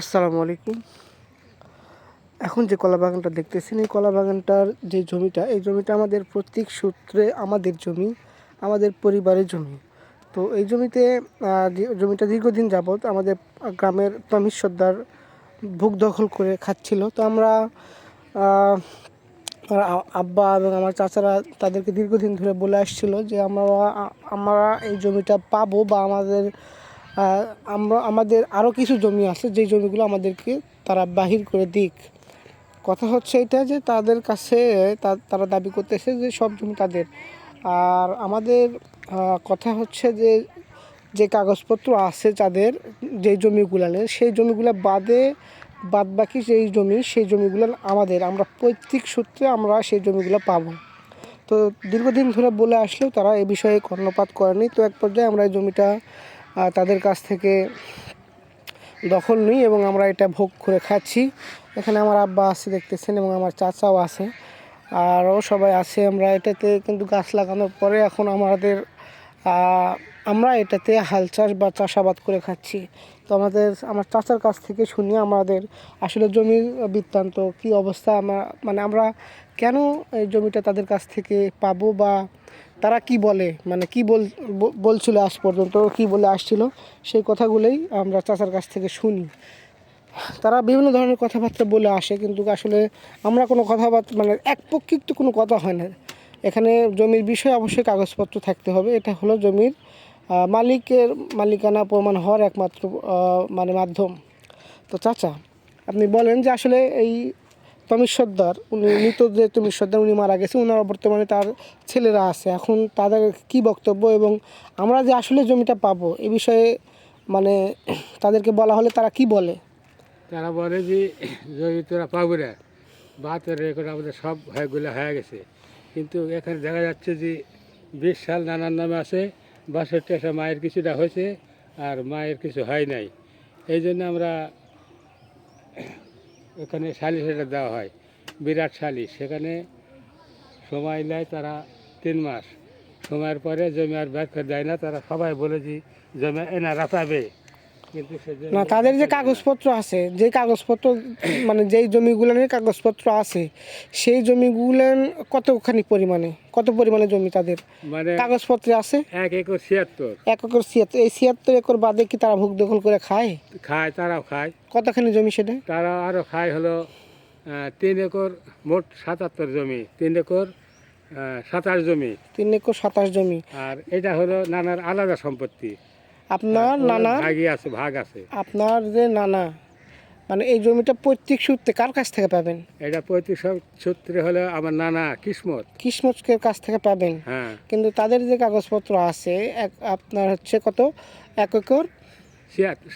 আসসালামু আলাইকুম। এখন যে কলা বাগানটা দেখতেছেন, এই কলা বাগানটার যে জমিটা, এই জমিটা আমাদের প্রত্যেক সূত্রে আমাদের জমি, আমাদের পরিবারের জমি। তো এই জমিতে জমিটা দীর্ঘদিন যাবৎ আমাদের গ্রামের তমিজ সর্দার ভোগ দখল করে খাচ্ছিল। তো আমরা আব্বা এবং আমার চাচারা তাদেরকে দীর্ঘদিন ধরে বলে আসছিল যে আমরা আমরা এই জমিটা পাবো বা আমাদের আমরা, আমাদের আরও কিছু জমি আছে, যেই জমিগুলো আমাদেরকে তারা বাহির করে দিক। কথা হচ্ছে এটা যে তাদের কাছে তারা দাবি করতেছে যে সব জমি তাদের। আর আমাদের কথা হচ্ছে যে যে কাগজপত্র আছে যাদের যে জমিগুলানের সেই জমিগুলো বাদে বাদ বাকি যেই জমি, সেই জমিগুলো আমাদের। আমরা পৈতৃক সূত্রে আমরা সেই জমিগুলো পাবো। তো দীর্ঘদিন ধরে বলে আসলেও তারা এ বিষয়ে কর্ণপাত করেনি। তো এক পর্যায়ে আমরা এই জমিটা তাদের কাছ থেকে দখল নিই এবং আমরা এটা ভোগ করে খাচ্ছি। এখানে আমার আব্বা আছে, দেখতেছেন, এবং আমার চাচাও আছে। আরও সবাই আছে, আমরা এটাতে কিন্তু গাছ লাগানোর পরে এখন আমাদের আমরা এটাতে হাল চাষ বা চাষাবাদ করে খাচ্ছি। তো আমাদের, আমার চাচার কাছ থেকে শুনি আমাদের আসলে জমির বৃত্তান্ত, কি অবস্থা আমরা মানে আমরা কেন এই জমিটা তাদের কাছ থেকে পাবো বা তারা কি বলে মানে কি বল বলছিল আজ পর্যন্ত, কি বলে আসছিল, সেই কথাগুলোই আমরা চাচার কাছ থেকে শুনি। তারা বিভিন্ন ধরনের কথাবার্তা বলে আসে, কিন্তু আসলে আমরা কোনো কথাবার্তা মানে একপক্ষিক তো কোনো কথা হয় না। এখানে জমির বিষয়ে অবশ্যই কাগজপত্র থাকতে হবে, এটা হলো জমির মালিকের মালিকানা প্রমাণ হওয়ার একমাত্র মানে মাধ্যম। তো চাচা, আপনি বলেন যে আসলে এই তমিজ সর্দার, উনি মৃত যে তমিজ সর্দার, উনি মারা গেছে ওনার বর্তমানে তার ছেলেরা আছে। এখন তাদের কি বক্তব্য এবং আমরা যে আসলে জমিটা পাবো, এ বিষয়ে মানে তাদেরকে বলা হলে তারা কি বলে? তারা বলে যে, যদি তোরা পাবো না বা তোর রেকর্ড আমাদের সব হয়েগুলো হয়ে গেছে। কিন্তু এখানে দেখা যাচ্ছে যে, বিশ সাল নানার নামে আছে বাষট্টি আসা মায়ের কিছুটা হয়েছে আর মায়ের কিছু হয় নাই। এই জন্য আমরা ওখানে সালিশ এটা দেওয়া হয়, বিরাট সালিশ। সেখানে সময় নেয় তারা তিন মাস। সময়ের পরে জমি আর ব্যাখ্যা দেয় না, তারা সবাই বলেছি জমি এনারা পাবে। না তাদের যে কাগজপত্র আছে যে কাগজপত্র মানে যেই জমিগুলোর কাগজপত্র আছে সেই জমিগুলান কতখানি পরিমাণে কত পরিমাণে জমি তাদের? মানে কাগজপত্রে আছে? এক একর ছিয়াত্তর। এক একর ছিয়াত্তর এই ছিয়াত্তর একর বাদে কি তারা ভোগ দখল করে খায়? খায় তারাও খায়। কতখানি জমি সেটা? তারা আরও খায় হলো তিন একর মোট সাতাত্তর জমি তিন একর সাতাশ জমি। তিন একর সাতাশ জমি। আর এটা হলো নানার আলাদা সম্পত্তি। আপনার নানা ভাগই আছে ভাগ আছে। আপনার যে নানা মানে এই জমিটা পৈতৃক সূত্রে কার কাছ থেকে পাবেন? এটা পঁয়ত্রিশ সূত্রে হলে আমার নানা কিসমত। কিসমতের কাছ থেকে পাবেন। হ্যাঁ। কিন্তু তাদের যে কাগজপত্র আছে এক আপনার হচ্ছে কত? এক একর?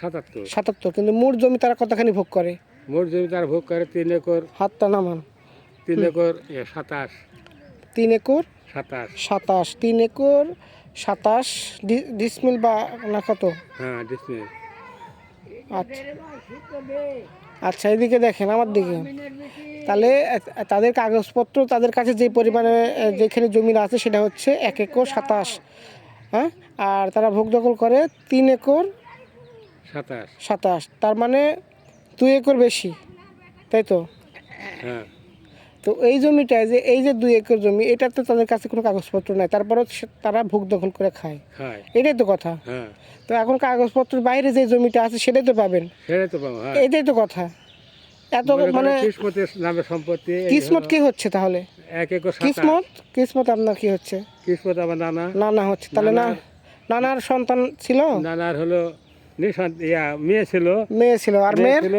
সাতাত্তর। সাতাত্তর। কিন্তু মোট জমি তারা কতখানি ভোগ করে? মোট জমি তারা ভোগ করে তিন একর। হাতটা নামান। তিন একর সাতাশ। তিন একর? সাতাশ। সাতাশ। তিন একর সাতাশ ডিসমিল বা না কত? হ্যাঁ ডিসমিল। আচ্ছা। আচ্ছা এদিকে দেখেন আমার দিকে। তাহলে তাদের কাগজপত্র তাদের কাছে যে পরিমাণে যেখানে জমি আছে সেটা হচ্ছে এক একর সাতাশ। হ্যাঁ? আর তারা ভোগ দখল করে তিন একর সাতাশ। সাতাশ। তার মানে দুই একর বেশি তাই তো? হ্যাঁ। তো এই জমিটায় যে এই যে দুই একর জমি এটা তো তাদের কাছে কোনো কাগজপত্র নাই। তারপরেও সে- তারা ভোগ দখল করে খায়। এটাই তো কথা। হ্যাঁ। তো এখন কাগজপত্রের বাইরে যে জমিটা আছে সেটাই তো পাবেন। হ্যাঁ। এটাই তো কথা। এত মানে সম্পত্তি কিসমত কি হচ্ছে তাহলে? কিসমত? কিসমত আপনার কি হচ্ছে? কিসমত আমার নানা। না না হচ্ছে। তাহলে না নানার সন্তান ছিল? নানার হলো মেয়ে ছিল। মেয়ে ছিল। আর মেয়ে ছিল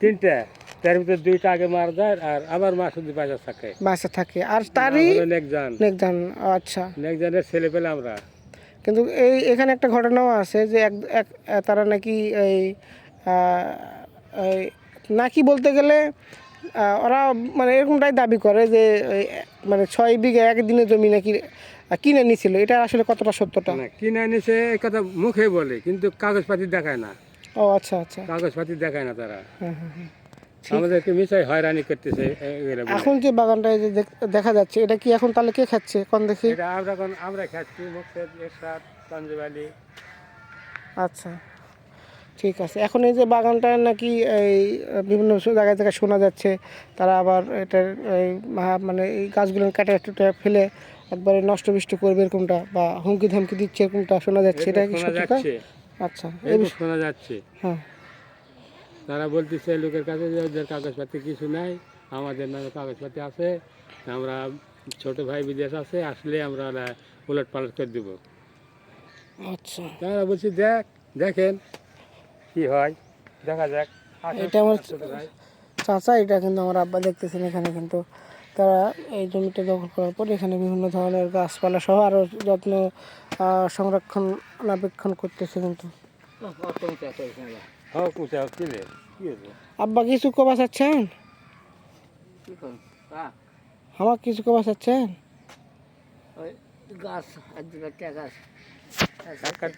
তিনটা। তার ভিতরে দুইটা আগে মার যায় আর আমার মা শুধু বাজার থাকে। বাচ্চা থাকে। আর তারই নেকজান। একজন আচ্ছা। নেকজানের ছেলে পেলে আমরা। কিন্তু এই এখানে একটা ঘটনাও আছে যে এক এক তারা নাকি এই এই নাকি বলতে গেলে ওরা মানে এরকমটাই দাবি করে যে মানে ছয় বিঘা একদিনে জমি নাকি কিনে নিছিল। এটা আসলে কতটা সত্যটা? না কিনে নিছে এই কথা মুখে বলে কিন্তু কাগজপাতি দেখায় না। ও আচ্ছা আচ্ছা। কাগজপাতি দেখায় না তারা। হ্যাঁ হ্যাঁ হ্যাঁ। আমাদেরকে মিশাই হয়রানি করতেছে। এখন যে বাগানটায় যে দেখা যাচ্ছে এটা কি এখন তাহলে কে খাচ্ছে? কোন দেখি? এটা আমরা কোন আমরা খাচ্ছি মুখে এরশাদ সঞ্জীব আলী আচ্ছা ঠিক আছে। এখন এই যে বাগানটা নাকি এই বিভিন্ন জায়গা থেকে শোনা যাচ্ছে তারা আবার এটার এই মানে এই গাছগুলো কেটে টুটে ফেলে একবারে নষ্ট বিষ্ট করবে এরকমটা বা হুমকি ধামকি দিচ্ছে এরকমটা শোনা যাচ্ছে। এটা কি শোনা আচ্ছা শোনা যাচ্ছে। হ্যাঁ। তারা বলতেছে লোকের কাছে যে ওদের কাগজপাতি কিছু নাই আমাদের নামে কাগজপাতি আছে আমরা ছোট ভাই বিদেশ আছে আসলে আমরা উলট পালট করে দেবো। আচ্ছা। তারা বলছি দেখ দেখেন। কি হয়? দেখা যাক। এটা আমার চাচা এটা কিন্তু আমার আব্বা দেখতেছেন এখানে কিন্তু। তারা এই জমিটা দখল করার পর এখানে বিভিন্ন ধরনের গাছপালা সহ আরও যত্ন সংরক্ষণ নাবেক্ষণ করতেছে কিন্তু। হলো? আব্বা কিছু কবা চাচ্ছেন আমার কিছু কবা চাচ্ছেন গাছ গাছ।